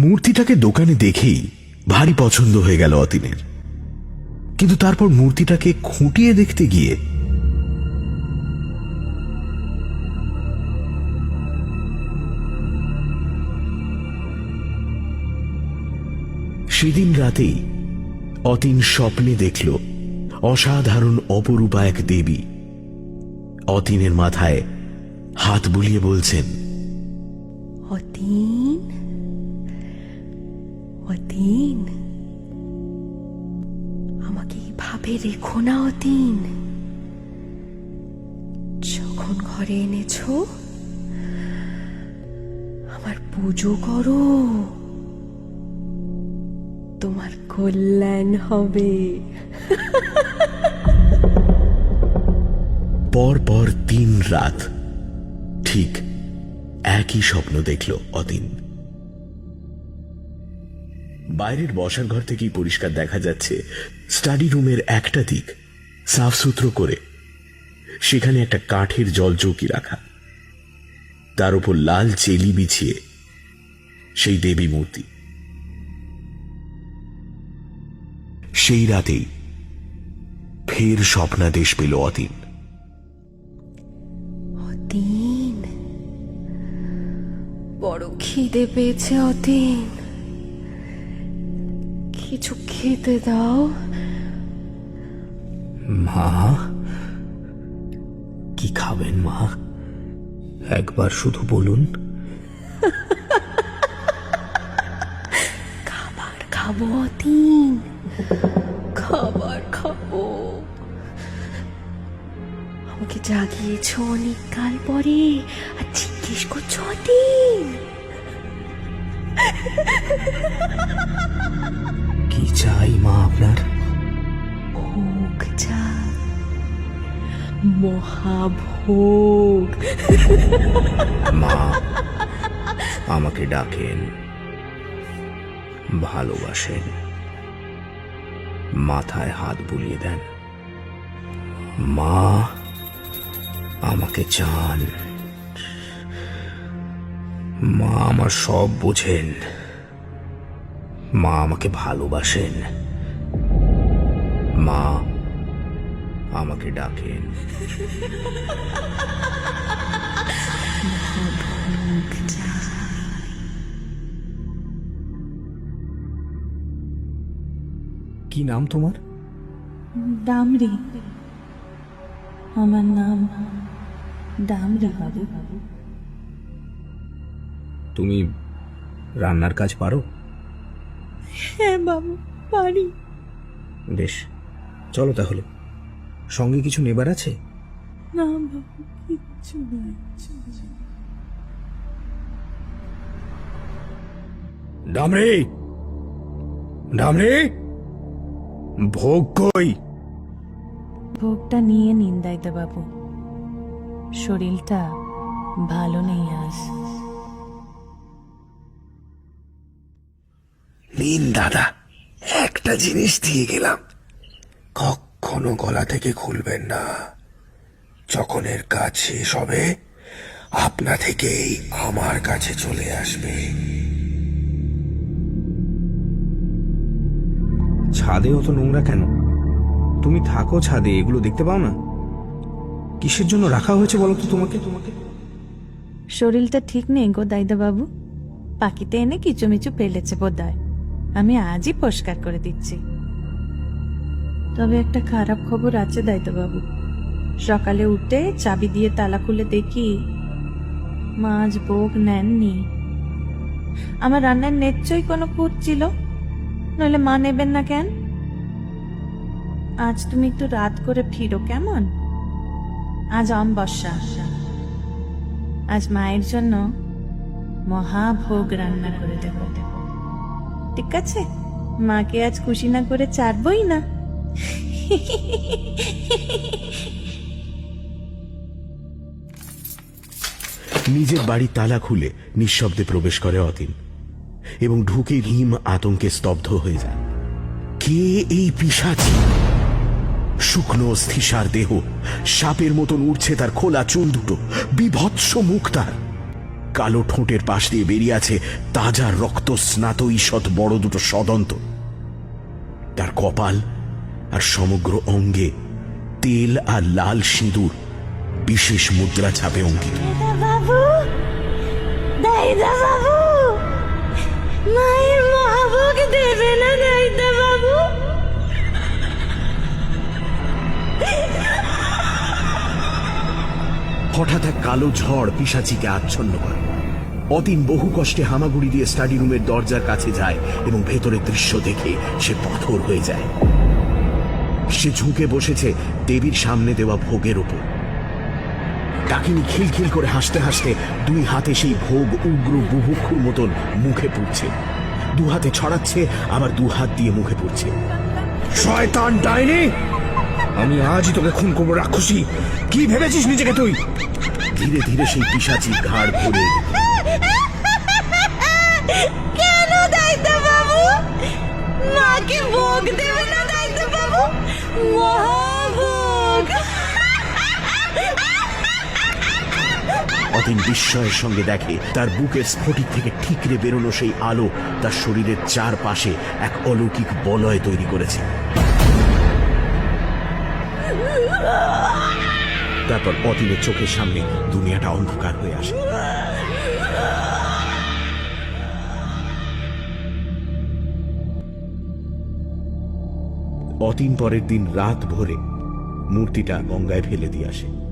মূর্তিটাকে দোকানে দেখেই ভারী পছন্দ হয়ে গেল অতীনের। কিন্তু তারপর মূর্তিটাকে খুঁটিয়ে দেখতে গিয়ে সেদিন রাতেই অতীন স্বপ্নে দেখল অসাধারণ অপরূপা এক দেবী। অতীনের মাথায় হাত বুলিয়ে বলছেন, অতীন অতীন আমাকে এইভাবে রেখো না, অতীন? যখন ঘরে এনেছো, আমার পুজো করো। তোমার কল্যাণ হবে। পর পর তিন রাত, ঠিক একই স্বপ্ন দেখল অতীন। বাইরের বসার ঘর থেকেই পরিষ্কার দেখা যাচ্ছে। স্টাডি রুমের একটা দিক সাফ সুতরো করে। সেখানে একটা কাঠের জল চৌকি রাখা। তার উপর লাল চেলি বিছিয়ে সেই দেবী মূর্তি। সেই রাতেই ফের স্বপ্নাদেশ পেল অতীন। অতীন, বড় খিদে পেয়েছে অতীন। কিছু খেতে দাও। মা? কি খাবেন মা? একবার শুধু বলুন। খাবার খাব অতীন। খাবার খাব। আমাকে জাগিয়েছ অনেক কাল পরে আর জিজ্ঞেস করছ অতীন। কি চাই মা আপনার? ভোগ চাই। মহাভোগ। মা আমাকে ডাকেন ভালোবাসেন মাথায় হাত বুলিয়ে দেন। মা আমাকে চান। মা আমার সব বোঝেন। মা আমাকে ভালোবাসেন। মা আমাকে ডাকেন। কি নাম তোমার? ডামরি। আমার নাম ডামরি বাবু। তুমি রান্নার কাজ পারো? হ্যাঁ বাবু পারি। বেশ চলো তাহলে। সঙ্গে কিছু নেবার আছে? না বাবু কিচ্ছু নাই। ডামরে ডামরে ভোগ কই? ভোগটা নিয়ে নিন দাইতে বাবু। শরীরটা ভালো নেই আজ। নিন দাদা একটা জিনিস দিয়ে গেলাম। কখনো গলা থেকে খুলবেন না। যখন এর কাজ শেষ হবে আপনা থেকেই আমার কাছে চলে আসবে। ছাদে অত নোংরা কেন? তুমি থাকো ছাদে এগুলো দেখতে পাও না? কিসের জন্য রাখা হয়েছে বলো তো তোমাকে? তোমাকে শরীরটা ঠিক নেই গো দাইদা বাবু পাখিতে এনে কিচুমিচু ফেলেছে বোধহয়। আমি আজই পরিষ্কার করে দিচ্ছি। তবে একটা খারাপ খবর আছে দাইদা বাবু সকালে উঠে চাবি দিয়ে তালা খুলে দেখি মাছ বোক নেননি। আমার রান্নার নিশ্চয়ই কোনো খুঁত ছিল? নইলে মা নেবেন না কেন? আজ তুমি একটু রাত করে ফিরো কেমন? আজ অমাবস্যা। আজ মায়ের জন্য মহাভোগ রান্না করে দেব। ঠিক আছে? মাকে আজ খুশি না করে চারবই না। নিজের বাড়ির তালা খুলে নিঃশব্দে প্রবেশ করে অতীন এবং ঢুকে ভীম আতঙ্কে স্তব্ধ হয়ে যায়। কে এই পিসাচি? শুকনো স্থিসার দেহ, সাপের মতন উঠছে তার খোলা চুল দুটো, বিভৎস মুখ তার। কালো ঠোঁটের পাশ দিয়ে বেরিয়ে আছে তাজা রক্ত স্নাত ঈষৎ বড় দুটো সদন্ত। তার কপাল আর সমগ্র অঙ্গে তেল আর লাল সিঁদুর বিশেষ মুদ্রা ছাপে অঙ্কিত। বাবু, মায়ের হঠাৎ এক কালো ঝড় পিসাচিকে আচ্ছন্ন করে। অতীন বহু কষ্টে হামাগুড়ি দিয়ে স্টাডি রুমের দরজার কাছে যায় এবং ভেতরের দৃশ্য দেখে সে পাথর হয়ে যায়। সে ঝুঁকে বসেছে দেবীর সামনে দেওয়া ভোগের ওপর। ডাকিনী খিলখিল করে হাসতে হাসতে দুই হাতে সেই ভোগ উগ্র বুভুক্ষুর মতন মুখে পুড়ছে। দু হাতে ছড়াচ্ছে, আবার দু হাত দিয়ে মুখে পুড়ছে। শয়তান ডাইনি! আজই তোকে খুন করব রাক্ষসী। কি ভেবেছিস নিজেকে তুই? ধীরে ধীরে সেই পিসাচির ঘাড় ঘুরে। কেন দাইদা বাবু মাকে ভোগ দেবে না দাইদা বাবু মহাভোগ। অতীন বিস্ময়ের সঙ্গে দেখে তার বুকের স্ফটিক থেকে ঠিকরে বেরোনো সেই আলো তার শরীরের চারপাশে এক অলৌকিক বলয় তৈরি করেছে। তারপর অতীনের চোখের সামনে দুনিয়াটা অন্ধকার হয়ে আসে। অতীন পরের দিন রাত ভোরে মূর্তিটা গঙ্গায় ফেলে দিয়ে আসে।